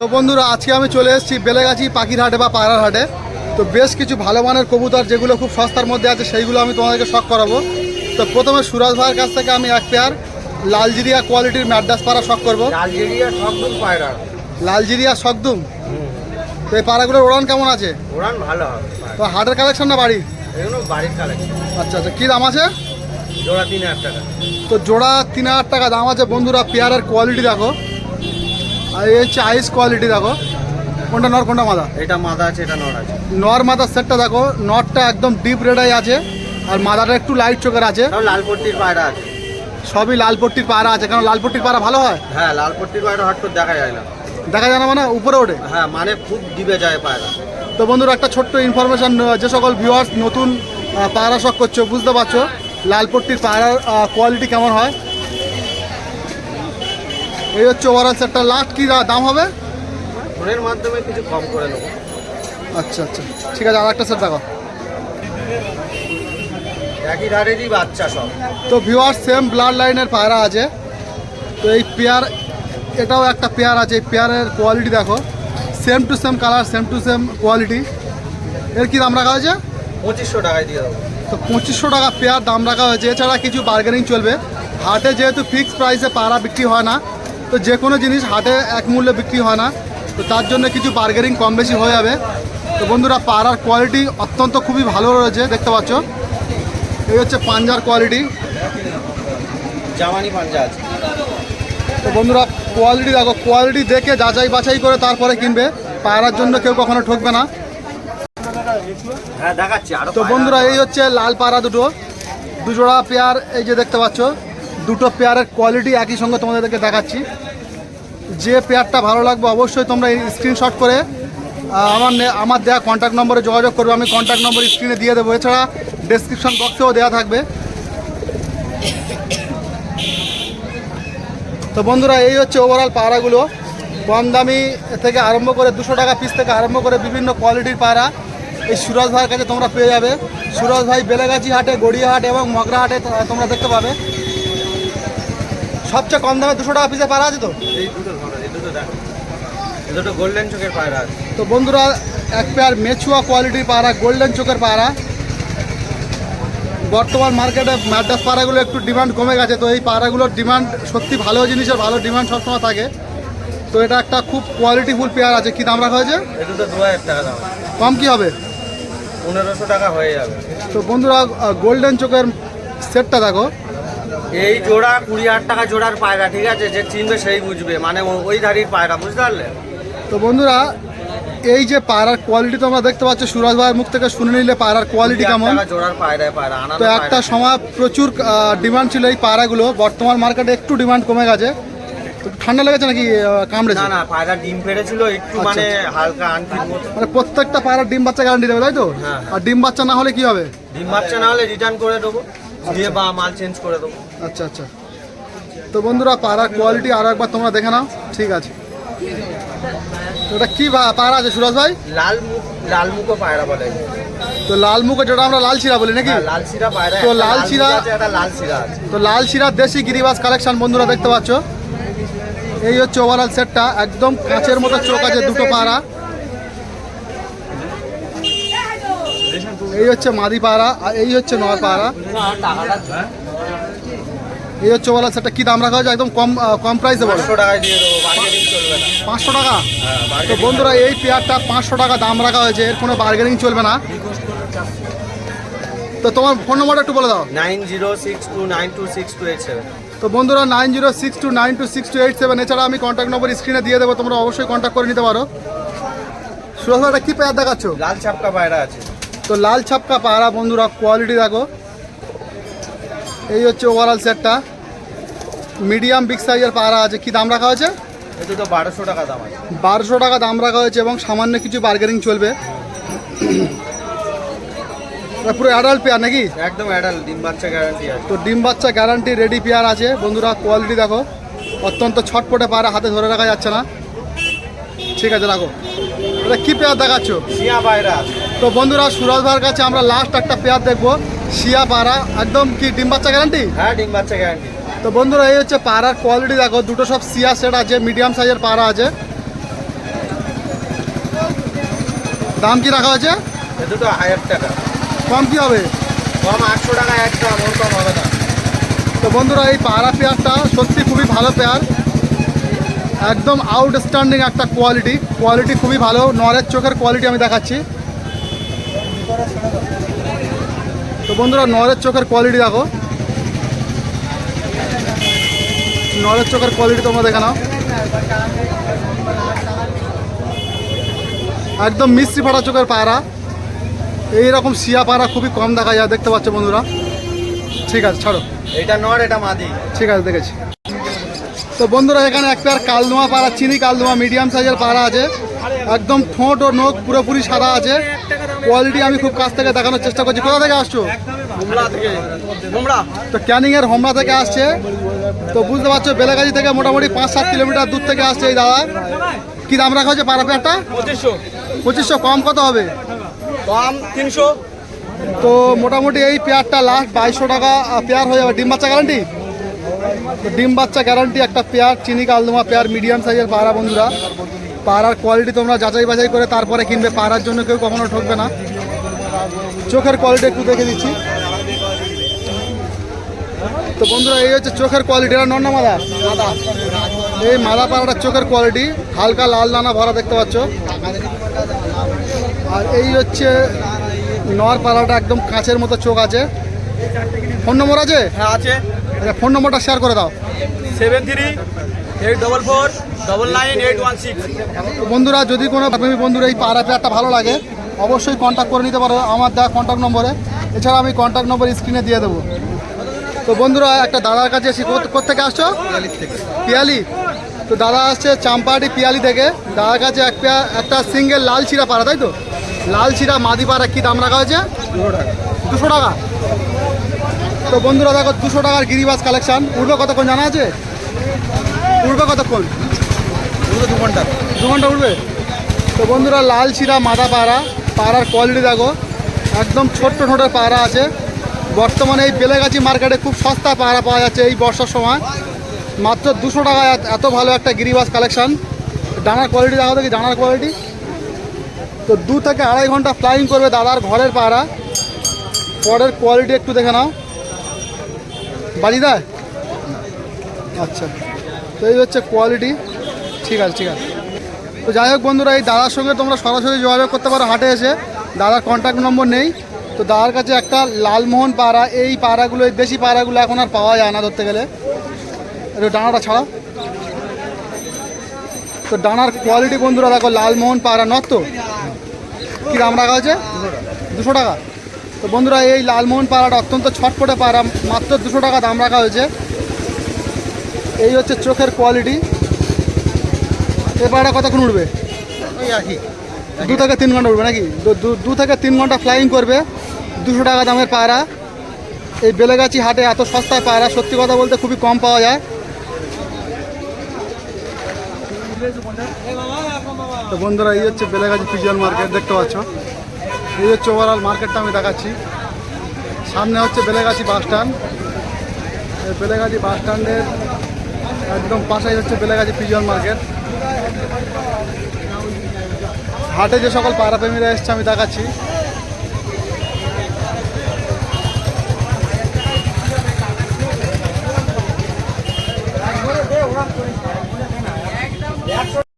তো বন্ধুরা আজকে আমি চলে এসেছি বেলেগাছি পাখির হাটে বা পায়রার হাটে তো বেশ কিছু ভালো মানের কবুতর যেগুলো খুব সস্তার মধ্যে আছে সেইগুলো আমি তোমাদেরকে শখ করাবো। তো প্রথমে সুরাজ ভাইয়ের কাছ থেকে আমি এক পেয়ার লালজিরিয়া কোয়ালিটির ম্যাডাস পাড়া শখ করব। পায়রা। লালজিরিয়া শকদুম তো এই পাড়াগুলোর ওড়ান কেমন আছে? ওরান ভালো তো হাটের কালেকশন না বাড়ি এগুলো বাড়ির কালেকশন আচ্ছা আচ্ছা কী দাম আছে? জোড়া তিন হাজার টাকা। তো জোড়া তিন হাজার টাকা দাম আছে বন্ধুরা পেয়ারের কোয়ালিটি দেখো। আর এই হচ্ছে আইস কোয়ালিটি দেখো। কোনটা নর কোনটা মাদা? এটা মাথা আছে এটা নড় আছে। নর মাদার সেটটা দেখো নটটা একদম ডিপ রেডাই আছে আর মাদাটা একটু লাইট চোখের আছে। সব লাল পায়রা আছে। সবই লাল পট্টির পায়রা আছে কারণ লাল পট্টির পায়রা ভালো হয়? হ্যাঁ লাল পট্টির পায়রা হট করে দেখা যায় না। দেখা যায় না মানে উপরে ওঠে? হ্যাঁ মানে খুব ডিবে যায় পায়রা। তো বন্ধুরা একটা ছোট্ট ইনফরমেশন যে সকল ভিউয়ার্স নতুন পায়রা শখ করছ বুঝতে পারছ লাল পট্টির পায়রার কোয়ালিটি কেমন হয়? এই হচ্ছে ওভারঅল সেটটা লাস্ট কী দাম হবে? ফোনের মাধ্যমে কিছু কম করে নেব। আচ্ছা আচ্ছা। ঠিক আছে আর একটা সেট দেখো। একই ধারেরই বাচ্চা সব। তো ভিউয়ার সেম ব্লাড লাইনের পায়রা আছে। তো এই পেয়ার এটাও একটা পেয়ার আছে। এই পেয়ারের কোয়ালিটি দেখো। Same to same colour same to same quality এর কি দাম রাখা হয়েছে? পঁচিশশো টাকায় দিয়ে দেবো। তো পঁচিশশো টাকা পেয়ার দাম রাখা হয়েছে। এছাড়া কিছু বার্গেনিং চলবে। হাটে যেহেতু ফিক্সড প্রাইসে পায়রা বিক্রি হয় না তো যে কোনো জিনিস হাটে এক মূল্যে বিক্রি হয় না। তো তার জন্য কিছু বার্গেনিং কম বেশি হয়ে যাবে। তো বন্ধুরা পাড়ার কোয়ালিটি অত্যন্ত খুবই ভালো রয়েছে দেখতে পাচ্ছ। এই হচ্ছে পাঞ্জার কোয়ালিটি জামানি পাঞ্জা আছে তো বন্ধুরা কোয়ালিটি দেখো কোয়ালিটি দেখে যাচাই বাছাই করে তারপরে কিনবে। পায়রার জন্য কেউ কখনো ঠকবে না। হ্যাঁ দেখাচ্ছি তো বন্ধুরা এই হচ্ছে লাল পায়রা দুটো। দুজোড়া পেয়ার এই যে দেখতে পাচ্ছ। দুটো পেয়ারের কোয়ালিটি একই সঙ্গে তোমাদেরকে দেখাচ্ছি। যে পেয়ারটা ভালো লাগবে অবশ্যই তোমরা স্ক্রিনশট করে আমার আমার দেওয়া কন্ট্যাক্ট নম্বরে যোগাযোগ করবে। আমি কন্ট্যাক্ট নম্বর স্ক্রিনে দিয়ে দেবো। এছাড়া ডেসক্রিপশন বক্সেও দেওয়া থাকবে। তো বন্ধুরা, এই হচ্ছে ওভারঅল পায়রাগুলো। কম দামি থেকে আরম্ভ করে দুশো টাকা পিস থেকে আরম্ভ করে বিভিন্ন কোয়ালিটির পায়রা। এই সুরজ ভাইয়ের কাছে তোমরা পেয়ে যাবে। সুরজ ভাই বেলেগাছি হাটে গড়িয়া হাট এবং মগরা হাটে তোমরা দেখতে পাবে। সবচেয়ে কম দামে দুশো টাকা পিসে পায়রা আছে তো? এই দুটো ধরো এই দুটো দেখো। দুটো গোল্ডেন চোখের পায়রা আছে। তো বন্ধুরা এক পেয়ার মেচুয়া কোয়ালিটির পায়রা গোল্ডেন চোখের পায়রা। বর্তমান মার্কেটে ম্যাডাস পায়রাগুলো একটু ডিমান্ড কমে গেছে তো এই পায়রাগুলোর ডিমান্ড সত্যি ভালো জিনিসের ভালো ডিমান্ড সবসময় থাকে। তো এটা একটা খুব কোয়ালিটিফুল পেয়ার আছে। কি দাম রাখা হয়েছে? এই দুটো দু হাজার টাকা দাম। কম কি হবে? পনেরোশো টাকা হয়ে যাবে। তো বন্ধুরা গোল্ডেন চোখের সেটটা দেখো। এই জোড়া কুড়ি হাজার টাকা জোড়ার পায়রা ঠিক আছে? যে চিনবে সেই বুঝবে। মানে ওই ধারির পায়রা বুঝতে পারলে? তো বন্ধুরা এই যে পায়রার কোয়ালিটি তোমরা দেখতে পাচ্ছ সুরাজ ভাইয়ের মুখ থেকে শুনে নিলে পায়রার কোয়ালিটি কেমন। জোড়ার পায়রায় পায়রা আনানো তো একটা সময় প্রচুর ডিমান্ড ছিল এই পায়রাগুলো বর্তমান মার্কেটে একটু ডিমান্ড কমে গেছে। ঠান্ডা লেগেছে নাকি কামড়েছে? না না পায়রা ডিম পেড়েছিল একটু আচ্ছা, মানে হালকা আনফিট মানে প্রত্যেকটা পায়রার ডিম বাচ্চা গ্যারান্টি দেবে তাই তো? হ্যাঁ। আর ডিম বাচ্চা না হলে কি হবে? ডিম বাচ্চা না হলে রিটার্ন করে দেবো। দিয়ে বা মাল চেঞ্জ করে দেবো। আচ্ছা আচ্ছা। তো বন্ধুরা পায়রার কোয়ালিটি আর একবার তোমরা দেখে নাও। ঠিক আছে। এটা কি পায়রা আছে সুরাজ ভাই? লাল মুখ লাল মুখো পায়রা বলে। তো লাল মুখে যেটা আমরা লাল শিরা বলি নাকি? হ্যাঁ, লাল শিরা পায়রা তো লাল শিরা- লাল শিরা তো লাল শিরার দেশি গিরিবাস কালেকশন বন্ধুরা দেখতে পাচ্ছ। এই হচ্ছে ওভারঅল সেটটা একদম কাঁচের মতো চোখ আছে দুটো পায়রা এই হচ্ছে মাদি পায়রা আর এই হচ্ছে নয় পায়রা এই হচ্ছে ওভারঅল সেটটা কি দাম রাখা হয়েছে? একদম কম কম প্রাইসে বলো। পাঁচশো টাকা? হ্যাঁ তো বন্ধুরা এই পেয়ারটা পাঁচশো টাকা দাম রাখা হয়েছে এর কোনো বার্গেনিং চলবে না। তো তোমার ফোন নম্বরটা একটু বলে দাও। Nine zero six two nine two six two eight seven. তো বন্ধুরা nine zero six two nine two six two eight seven এছাড়া আমি কন্ট্যাক্ট নম্বর স্ক্রিনে দিয়ে দেবো তোমরা অবশ্যই কন্ট্যাক্ট করে নিতে পারো। সুরজ কি পেয়ার দেখাচ্ছ? লাল ছাপকা পায়রা আছে। তো লাল ছাপকা পায়রা বন্ধুরা কোয়ালিটি দেখো। এই হচ্ছে ওভারঅল সেটটা মিডিয়াম বিগ সাইজের পায়রা আছে। কি দাম রাখা হয়েছে? তো বারোশো টাকা দাম আছে। বারোশো টাকা দাম রাখা হয়েছে এবং সামান্য কিছু বার্গেনিং চলবে। পুরো অ্যাডাল্ট পেয়ার নাকি? একদম অ্যাডাল ডিম বাচ্চা গ্যারান্টি আছে। তো ডিম বাচ্চা গ্যারান্টি রেডি পেয়ার আছে। বন্ধুরা কোয়ালিটি দেখো। অত্যন্ত ছটপটে পায়রা হাতে ধরে রাখা যাচ্ছে না। ঠিক আছে রাখো। এটা কি পেয়ার দেখাচ্ছ? শিয়া পায়রা। আছে তো বন্ধুরা সুরজ ভাইয়ের কাছে আমরা লাস্ট একটা পেয়ার দেখব। শিয়া পাড়া একদম কি ডিম বাচ্চা গ্যারান্টি হ্যাঁ ডিম বাচ্চা গ্যারান্টি তো বন্ধুরা এই হচ্ছে পাড়ার কোয়ালিটি দেখো দুটো সব সিয়া সেট আছে মিডিয়াম সাইজের পাড়া আছে। দাম কি রাখা এ দুটো হাজার টাকা। কম কি হবে? কম আটশো টাকা একদম ওর কম হবে না। তো বন্ধুরা এই পায়রা পেয়ারটা সত্যি খুবই ভালো পেয়ার একদম আউটস্ট্যান্ডিং একটা কোয়ালিটি কোয়ালিটি খুবই ভালো নরের চোখের কোয়ালিটি আমি দেখাচ্ছি। তো বন্ধুরা নরের চোখের কোয়ালিটি দেখো। নরের চোখের কোয়ালিটি তোমরা দেখে নাও। একদম মিস্ত্রি ফাটা চোখের পায়রা। এইরকম শিয়া পায়রা খুবই কম দেখা যায় দেখতে পাচ্ছ বন্ধুরা। ঠিক আছে ছাড়ো। এটা নর এটা মাদি। ঠিক আছে দেখেছি। তো বন্ধুরা এখানে এক পেয়ার কালদোমা পাড়া চিনি কালদোমা মিডিয়াম সাইজের পাড়া আছে। একদম ঠোঁট ও নখ পুরোপুরি সাদা আছে। কোয়ালিটি আমি খুব কাছ থেকে দেখানোর চেষ্টা করছি। কোথা থেকে আসছো? তো ক্যানিংয়ের হোমরা থেকে আসছে। তো বুঝতে পারছ বেলাগাজি থেকে মোটামুটি পাঁচ সাত কিলোমিটার দূর থেকে আসছে এই দাদা। কি দাম রাখা হয়েছে পাড়া পেয়ারটা পঁচিশশো। পঁচিশশো। কম কত হবে? কম তিনশো। তো মোটামুটি এই পেয়ারটা লাস্ট বাইশশো টাকা পেয়ার হয়ে যাবে। ডিম বাচ্চা গ্যারান্টি তো ডিম বাচ্চা গ্যারান্টি একটা পেয়ার চিনি কালদমা পেয়ার মিডিয়াম সাইজের পাড়া বন্ধুরা। পাড়ার কোয়ালিটি তোমরা যাচাই বাছাই করে তারপরে কিনবে। পাড়ার জন্য কেউ কখনো ঠকবে না। চোখের কোয়ালিটি একটু দেখে দিচ্ছি। তো বন্ধুরা এই হচ্ছে চোখের কোয়ালিটি এটা নন্না মাদা মাদা এই মাদা পাড়াটার চোখের কোয়ালিটি হালকা লাল দানা ভরা দেখতে পাচ্ছ। আর এই হচ্ছে নর পাড়াটা একদম কাঁচের মতো চোখ আছে। ফোন নম্বর আছে? হ্যাঁ আছে। আচ্ছা ফোন নম্বরটা শেয়ার করে দাও। Seven three eight double four বন্ধুরা, যদি কোনো প্রেমী বন্ধুরা এই পাড়া পেয়ারটা ভালো লাগে, অবশ্যই কন্ট্যাক্ট করে নিতে পারো আমার দেওয়া কন্ট্যাক্ট নম্বরে। এছাড়া আমি কন্ট্যাক্ট নম্বর স্ক্রিনে দিয়ে দেবো। তো বন্ধুরা, একটা দাদার কাছে এসে কোথেকে আসছো? পিয়ালি। তো দাদা আসছে চাম্পাহাটি পিয়ালি থেকে। দাদার কাছে এক পেয়া একটা সিঙ্গেল লাল চিরা পাড়া, তাই তো? লাল চিরা মাদি পাড়া কী দাম রাখা হয়েছে? দুশো টাকা। তো বন্ধুরা, দেখো দুশো টাকার গিরিবাস কালেকশন উঠবে কতক্ষণ জানা আছে? উঠবে কতক্ষণ? দু ঘণ্টা। দু ঘণ্টা উঠবে? তো বন্ধুরা, লাল শিরা মাদা পাড়া, পাড়ার কোয়ালিটি দেখো। একদম ছোট্ট ঠোঁটের পাড়া আছে। বর্তমানে এই বেলেগাছি মার্কেটে খুব সস্তা পাড়া পাওয়া যাচ্ছে এই বর্ষার সময়। মাত্র দুশো টাকায় এত- ভালো একটা গিরিবাস কালেকশন ডানার কোয়ালিটি দেখো দেখি ডানার কোয়ালিটি তো দু থেকে আড়াই ঘণ্টা ফ্লাইং করবে দাদার ঘরের পাড়া। পরের কোয়ালিটি একটু দেখে নাও। বাজি দেয় আচ্ছা। তো এই হচ্ছে কোয়ালিটি ঠিক আছে ঠিক আছে। তো যাই হোক বন্ধুরা, এই দাদার সঙ্গে তোমরা সরাসরি যোগাযোগ করতে পারো হাটে এসে। দাদার কন্ট্যাক্ট নম্বর নেই। তো দাদার কাছে একটা লালমোহন পাড়া, এই পাড়াগুলো এই দেশি পাড়াগুলো এখন আর পাওয়া যায় না ধরতে গেলে। ডানাটা ছাড়া তো ডানার কোয়ালিটি বন্ধুরা দেখো, লালমোহন পাড়া নত তো? কী দাম রাখা হয়েছে? দুশো টাকা। তো বন্ধুরা, এই লালমোহন পাড়াটা অত্যন্ত ছটপটে পাড়া, মাত্র দুশো টাকা দাম রাখা হয়েছে। এই হচ্ছে চোখের কোয়ালিটি এ পাড়া কতক্ষণ উঠবে? ওই একই দু থেকে তিন ঘণ্টা উঠবে নাকি? দু- থেকে তিন ঘণ্টা ফ্লাইং করবে দুশো টাকা দামের পায়রা। এই বেলেগাছি হাটে এত সস্তায় পায়রা সত্যি কথা বলতে খুবই কম পাওয়া যায়। তো বন্ধুরা এই হচ্ছে বেলেগাছি ফিজিয়াল মার্কেট দেখতে পাচ্ছ? এই হচ্ছে ওভারঅল মার্কেটটা আমি দেখাচ্ছি। সামনে হচ্ছে বেলেগাছি বাস স্ট্যান্ড এই বেলেগাছি বাস স্ট্যান্ডের একদম পাশাই হচ্ছে বেলেগাছি পিজন মার্কেট। হাটে যে সকল পাড়াপ্রেমীরা এসছে আমি দেখাচ্ছি।